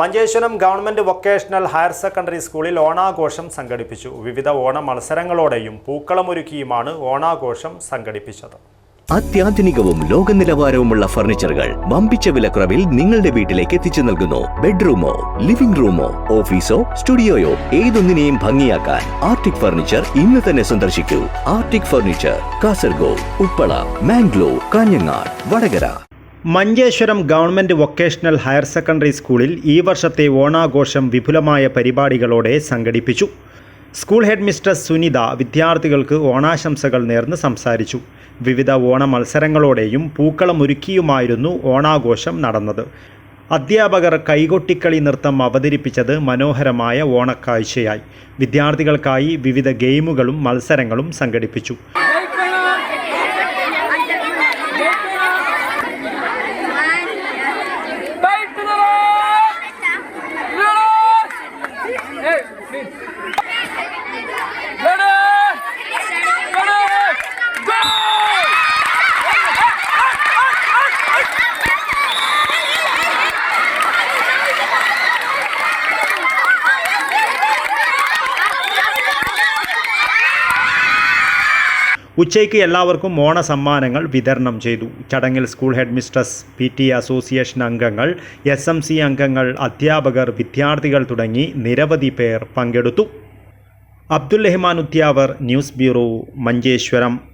Manjeshwaram government vocational higher secondary സ്കൂളിൽ ഓണാഘോഷം സംഘടിപ്പിച്ചു. വിവിധ ഓണ മത്സരങ്ങളോടെയും പൂക്കളമൊരുക്കിയുമാണ് ഓണാഘോഷം സംഘടിപ്പിച്ചത്. അത്യാധുനികവും ലോക നിലവാരവുമുള്ള ഫർണിച്ചറുകൾ വമ്പിച്ച വിലക്കുറവിൽ നിങ്ങളുടെ വീട്ടിലേക്ക് എത്തിച്ചു നൽകുന്നു. ബെഡ്റൂമോ ലിവിംഗ് റൂമോ ഓഫീസോ സ്റ്റുഡിയോയോ ഏതൊന്നിനെയും ഭംഗിയാക്കാൻ ആർട്ടിക് ഫർണിച്ചർ ഇന്ന് തന്നെ സന്ദർശിക്കൂ. Arctic furniture Kasaragod Uppala Mangalore Kanhangad Vadakara. Manjeshwaram government vocational higher secondary സ്കൂളിൽ ഈ വർഷത്തെ ഓണാഘോഷം വിപുലമായ പരിപാടികളോടെ സംഘടിപ്പിച്ചു. സ്കൂൾ ഹെഡ് മിസ്റ്റർ സുനിത വിദ്യാർത്ഥികൾക്ക് ഓണാശംസകൾ നേർന്ന് സംസാരിച്ചു. വിവിധ ഓണ മത്സരങ്ങളോടെയും പൂക്കളമൊരുക്കിയുമായിരുന്നു ഓണാഘോഷം നടന്നത്. അധ്യാപകർ കൈകൊട്ടിക്കളി നൃത്തം അവതരിപ്പിച്ചത് മനോഹരമായ ഓണക്കാഴ്ചയായി. വിദ്യാർത്ഥികൾക്കായി വിവിധ ഗെയിമുകളും മത്സരങ്ങളും സംഘടിപ്പിച്ചു. please. ഉച്ചയ്ക്ക് എല്ലാവർക്കും ഓണ സമ്മാനങ്ങൾ വിതരണം ചെയ്തു. ചടങ്ങിൽ school headmistress P T association അംഗങ്ങൾ എസ് എം സി അംഗങ്ങൾ അധ്യാപകർ വിദ്യാർത്ഥികൾ തുടങ്ങി നിരവധി പേർ പങ്കെടുത്തു. Abdul Rahman Udyavar news bureau Manjeshwaram.